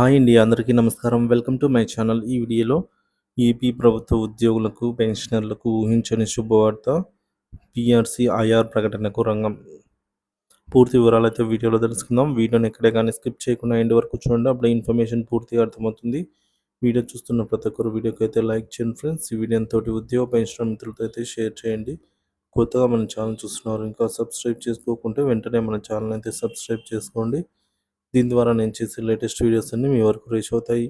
Hi అండి అందరికీ నమస్కారం. Welcome to my channel. ఈ వీడియోలో ఏపీ ప్రభుత్వ ఉద్యోగులకు పెన్షనర్లకు ఊహించని శుభవార్త పిఆర్సీ ఐఆర్ ప్రకటనకు రంగం. పూర్తి వివరాలు అయితే వీడియోలో తెలుసుకుందాం. వీడియోని ఎక్కడే కానీ స్కిప్ చేయకుండా ఎండ్ వరకు చూడండి. అప్పుడు ఇన్ఫర్మేషన్ పూర్తిగా అర్థమవుతుంది. వీడియో చూస్తున్న ప్రతి ఒక్కరు వీడియోకి అయితే లైక్ చేయండి ఫ్రెండ్స్. ఈ వీడియో తోటి ఉద్యోగ పెన్షనర్ మిత్రులతో అయితే షేర్ చేయండి. కొత్తగా మన ఛానల్ చూస్తున్నారు ఇంకా సబ్స్క్రైబ్ చేసుకోకుంటే వెంటనే మన ఛానల్ అయితే సబ్స్క్రైబ్ చేసుకోండి. దీని ద్వారా నేను చేసే లేటెస్ట్ వీడియోస్ అన్ని మీ వరకు రీచ్ అవుతాయి.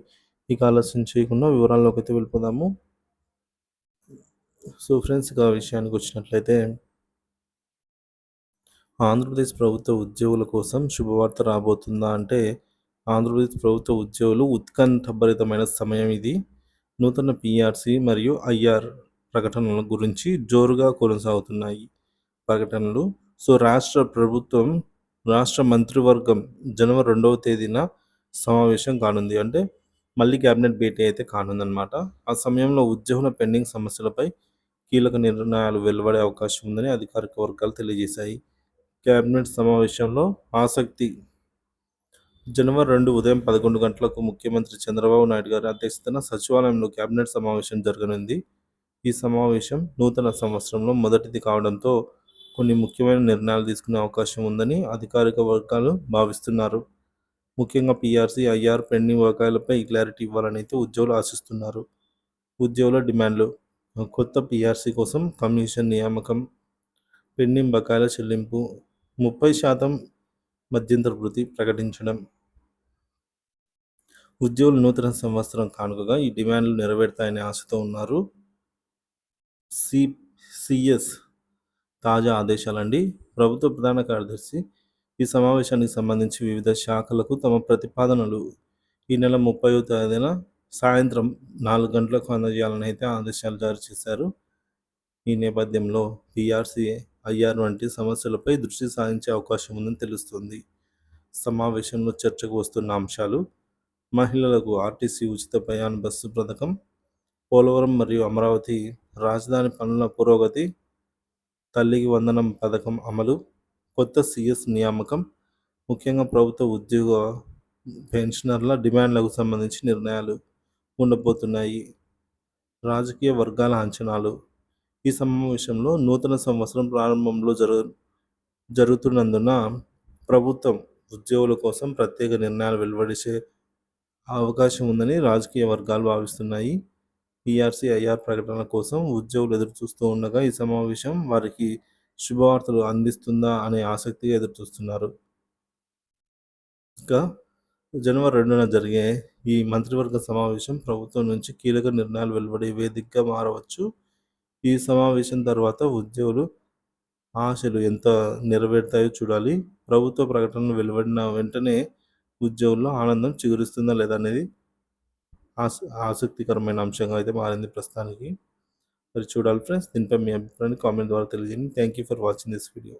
ఇక ఆలస్యం చేయకుండా వివరాల్లోకి అయితే వెళ్ళిపోదాము. సో ఫ్రెండ్స్ ఇక విషయానికి వచ్చినట్లయితే ఆంధ్రప్రదేశ్ ప్రభుత్వ ఉద్యోగుల కోసం శుభవార్త రాబోతుందా అంటే ఆంధ్రప్రదేశ్ ప్రభుత్వ ఉద్యోగులు ఉత్కంఠభరితమైన సమయం ఇది. నూతన పిఆర్సి మరియు ఐఆర్ ప్రకటనల గురించి జోరుగా కొనసాగుతున్నాయి ప్రకటనలు. సో రాష్ట్ర ప్రభుత్వం రాష్ట్ర మంత్రివర్గం జనవరి రెండవ తేదీన సమావేశం కానుంది. అంటే మళ్ళీ క్యాబినెట్ భేటీ అయితే కానుందనమాట ఆ సమయంలో ఉద్యోగుల పెండింగ్ సమస్యలపై కీలక నిర్ణయాలు వెలువడే అవకాశం ఉందని అధికారిక వర్గాలు తెలియజేశాయి. క్యాబినెట్ సమావేశంలో ఆసక్తి జనవరి రెండు ఉదయం పదకొండు గంటలకు ముఖ్యమంత్రి చంద్రబాబు నాయుడు గారి అధ్యక్షతన సచివాలయంలో కేబినెట్ సమావేశం జరగనుంది. ఈ సమావేశం నూతన సంవత్సరంలో మొదటిది కావడంతో కొన్ని ముఖ్యమైన నిర్ణయాలు తీసుకునే అవకాశం ఉందని అధికారిక వర్గాలు భావిస్తున్నారు. ముఖ్యంగా పీఆర్సీ ఐఆర్ పెండింగ్ బకాయిలపై క్లారిటీ ఇవ్వాలని అయితే ఉద్యోగులు ఆశిస్తున్నారు. ఉద్యోగుల డిమాండ్లు. కొత్త పీఆర్సీ కోసం కమిషన్ నియామకం. పెండింగ్ బకాయిల చెల్లింపు. ముప్పై శాతం మధ్యంతర వృత్తి ప్రకటించడం. ఉద్యోగులు నూతన సంవత్సరం కానుకగా ఈ డిమాండ్లు నెరవేరుతాయనే ఆశతో ఉన్నారు. సి సిఎస్ తాజా ఆదేశాలండి. ప్రభుత్వ ప్రధాన కార్యదర్శి ఈ సమావేశానికి సంబంధించి వివిధ శాఖలకు తమ ప్రతిపాదనలు ఈ నెల ముప్పై తేదీన సాయంత్రం నాలుగు గంటలకు అందజేయాలని అయితే ఆదేశాలు జారీ చేశారు. ఈ నేపథ్యంలో పిఆర్సీ ఐఆర్ వంటి సమస్యలపై దృష్టి సాధించే అవకాశం ఉందని తెలుస్తుంది. సమావేశంలో చర్చకు వస్తున్న అంశాలు మహిళలకు ఆర్టీసీ ఉచిత ప్రయాణ బస్సు పథకం పోలవరం మరియు అమరావతి రాజధాని పనుల పురోగతి తల్లికి వందనం పథకం అమలు కొత్త సిఎస్ నియామకం ముఖ్యంగా ప్రభుత్వ ఉద్యోగ పెన్షనర్ల డిమాండ్లకు సంబంధించి నిర్ణయాలు ఉండబోతున్నాయి. రాజకీయ వర్గాల అంచనాలు. ఈ సమావేశంలో నూతన సంవత్సరం ప్రారంభంలో జరు జరుగుతున్నందున ప్రభుత్వం ఉద్యోగుల కోసం ప్రత్యేక నిర్ణయాలు వెలువడిసే అవకాశం ఉందని రాజకీయ వర్గాలు భావిస్తున్నాయి. పీఆర్సీ ఐఆర్ ప్రకటన కోసం ఉద్యోగులు ఎదురుచూస్తూ ఉండగా ఈ సమావేశం వారికి శుభవార్తలు అందిస్తుందా అనే ఆసక్తిగా ఎదురుచూస్తున్నారు. ఇంకా జనవరి రెండున జరిగే ఈ మంత్రివర్గ సమావేశం ప్రభుత్వం నుంచి కీలక నిర్ణయాలు వెలువడే వేదికగా మారవచ్చు. ఈ సమావేశం తర్వాత ఉద్యోగులు ఆశలు ఎంత నెరవేరుతాయో చూడాలి. ప్రభుత్వ ప్రకటనలు వెలువడిన వెంటనే ఉద్యోగుల్లో ఆనందం చిగురిస్తుందా లేదా అనేది ఆస్ ఆసక్తికరమైన అంశంగా అయితే మారింది ప్రస్తుతానికి. మరి చూడాలి ఫ్రెండ్స్ దీనిపై మీ అభిప్రాయాన్ని కామెంట్ ద్వారా తెలియజేయండి. Thank you for watching this video